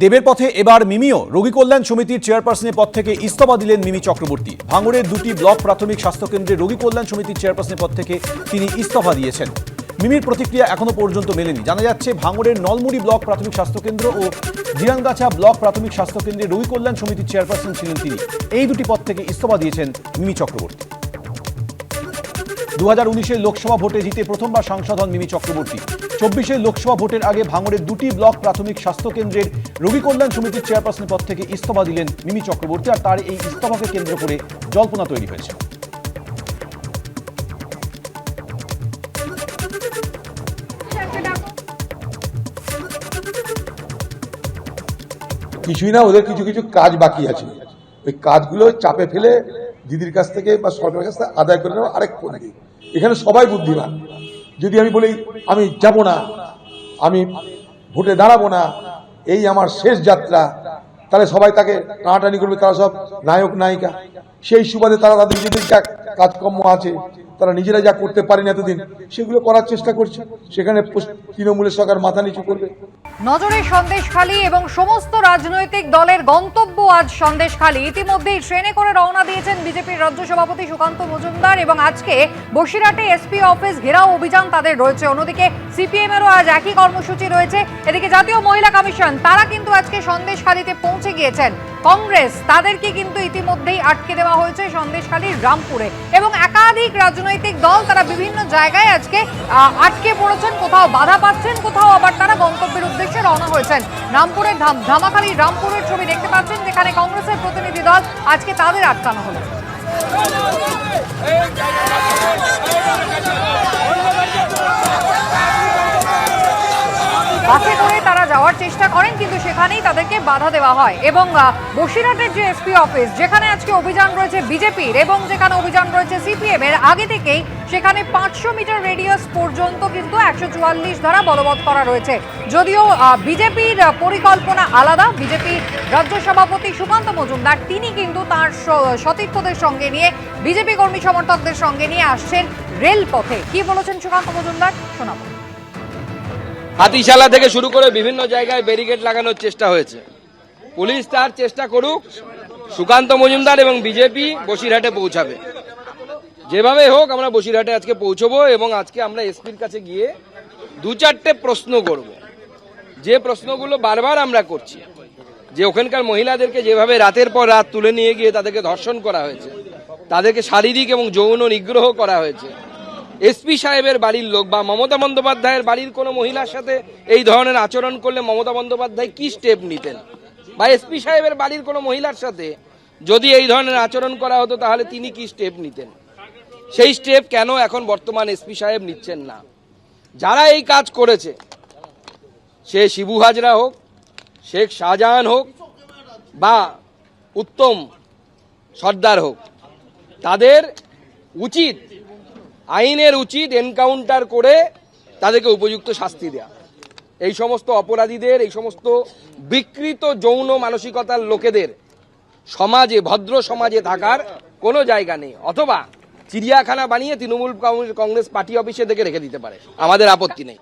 দেবের পথে এবার মিমিও। রোগী কল্যাণ সমিতির চেয়ারপারসনের পদ থেকে ইস্তফা দিলেন মিমি চক্রবর্তী। ভাঙড়ের দুটি ব্লক প্রাথমিক স্বাস্থ্যকেন্দ্রে রোগী কল্যাণ সমিতির চেয়ারপারসনের পদ থেকে তিনি ইস্তফা দিয়েছেন। মিমির প্রতিক্রিয়া এখনও পর্যন্ত মেলেনি। জানা যাচ্ছে, ভাঙড়ের নলমুড়ি ব্লক প্রাথমিক স্বাস্থ্যকেন্দ্র ও জিরানগাছা ব্লক প্রাথমিক স্বাস্থ্যকেন্দ্রে রোগী কল্যাণ সমিতির চেয়ারপারসন ছিলেন তিনি। এই দুটি পদ থেকে ইস্তফা দিয়েছেন মিমি চক্রবর্তী। দু হাজার লোকসভা ভোটে জিতে প্রথমবার সাংসদ হন মিমি চক্রবর্তী। চব্বিশের লোকসভা ভোটের আগে ভাঙড়ের দুটি ব্লক প্রাথমিক স্বাস্থ্য কেন্দ্রের রোগী কল্যাণ সমিতির চেয়ারপারসনের পদ থেকে ইস্তফা দিলেন মিমি চক্রবর্তী, আর তার এই ইস্তফাকে কেন্দ্র করে জল্পনা তৈরি হয়েছে। কিছুই না, ওদের কিছু কিছু কাজ বাকি আছে। ওই কাজগুলো চাপে ফেলে দিদির কাছ থেকে বা সরকারের কাছ থেকে আদায় করে নেওয়া আরেক পদ্ধতি। এখানে সবাই বুদ্ধিমান। যদি আমি বলি, আমি যাব না, আমি ভোটে দাঁড়াবো না, এই আমার শেষ যাত্রা, তাহলে সবাই তাকে টানাটানি করবে, তারা সব নায়ক, নায়িকা। সেই সুবাদে তারা তাদের নিজেদের যা কাজকর্ম আছে, তারা নিজেরা যা করতে পারেনি এতদিন, সেগুলো করার চেষ্টা করছে। সেখানে তৃণমূলের সরকার মাথা নিচু করবে। নজরের নজরে সন্দেশখালী এবং সমস্ত রাজনৈতিক দলের গন্তব্য আজ সন্দেশখালী ইতিমধ্যেই ট্রেনে করে রওনা দিয়েছেন বিজেপির রাজ্য সভাপতি সুকান্ত মজুমদার এবং আজকে বসিরহাটে এসপি অফিস ঘেরাও অভিযান তাদের রয়েছে। অন্যদিকে সিপিএম এরও আজ একই কর্মসূচি রয়েছে। এদিকে জাতীয় মহিলা কমিশন, তারা কিন্তু আজকে সন্দেশখালীতে পৌঁছে গিয়েছেন। কংগ্রেস, তাদেরকে কিন্তু ইতিমধ্যেই আটকে দেওয়া হয়েছে সন্দেশখালীর রামপুরে। এবং একাধিক রাজনৈতিক দল তারা বিভিন্ন জায়গায় আজকে আটকে পড়েছেন। কোথাও বাধা পাচ্ছেন, কোথাও আবার তারা গন্তব্যের উদ্দেশ্যে রওনা হয়েছেন। রামপুরের ধাম ধামাখালী রামপুরের ছবি দেখতে পাচ্ছেন যেখানে কংগ্রেসের প্রতিনিধি দল আজকে তাদের আটকানো হলো। বাসে করে তারা যাওয়ার চেষ্টা করেন, কিন্তু সেখানেই তাদেরকে বাধা দেওয়া হয়। এবং বসিরহাটের যে এসপি অফিস যেখানে আজকে অভিযান রয়েছে বিজেপির, এবং যেখানে অভিযান রয়েছে সিপিএম এর, আগে থেকেই সেখানে পাঁচশো মিটার রেডিয়াস পর্যন্ত কিন্তু একশো চুয়াল্লিশ ধারা বলবৎ করা রয়েছে। যদিও বিজেপির পরিকল্পনা আলাদা, বিজেপি রাজ্য সভাপতি সুকান্ত মজুমদার, তিনি কিন্তু তার সতীর্থদের সঙ্গে নিয়ে, বিজেপি কর্মী সমর্থকদের সঙ্গে নিয়ে আসছেন রেলপথে। কি বলেছেন সুকান্ত মজুমদার? শোনাবো। হাতিশালা থেকে শুরু করে বিভিন্ন জায়গায় ব্যারিকেড লাগানোর চেষ্টা হয়েছে। পুলিশ তার চেষ্টা করুক, সুকান্ত মজুমদার এবং বিজেপি বসিরহাটে পৌঁছাবে। যেভাবে হোক, আমরা বসিরহাটে আজকে পৌঁছবো এবং আজকে আমরা এসপির কাছে গিয়ে দু চারটে প্রশ্ন করব। যে প্রশ্নগুলো বারবার আমরা করছি, যে ওখানকার মহিলাদেরকে যেভাবে রাতের পর রাত তুলে নিয়ে গিয়ে তাদেরকে ধর্ষণ করা হয়েছে, তাদেরকে শারীরিক এবং যৌন নিগ্রহ করা হয়েছে এসপি সাহেবের বাড়ির লোক বা মমতা বন্দ্যোপাধ্যায়ের বাড়ির কোনো মহিলার সাথে এই ধরনের আচরণ করলে মমতা বন্দ্যোপাধ্যায় কি স্টেপ নিতেন? বা এসপি সাহেবের বাড়ির কোনো মহিলার সাথে যদি এই ধরনের আচরণ করা হতো, তাহলে তিনি কি স্টেপ নিতেন? সেই স্টেপ কেন এখন বর্তমান এসপি সাহেব নিচ্ছেন না? যারা এই কাজ করেছে, সে শিবু হাজরা হোক, শেখ শাহজাহান হোক, বা উত্তম সর্দার হোক, তাদের উচিত আইনের উচিত এনকাউন্টার করে তাদেরকে উপযুক্ত শাস্তি দেয়া। এই সমস্ত অপরাধীদের, এই সমস্ত বিকৃত যৌন মানসিকতার লোকেদের সমাজে, ভদ্র সমাজে থাকার কোনো জায়গা নেই। অথবা চিড়িয়াখানা বানিয়ে তৃণমূল কংগ্রেস পার্টি অফিসে থেকে রেখে দিতে পারে। আমাদের আপত্তি নেই।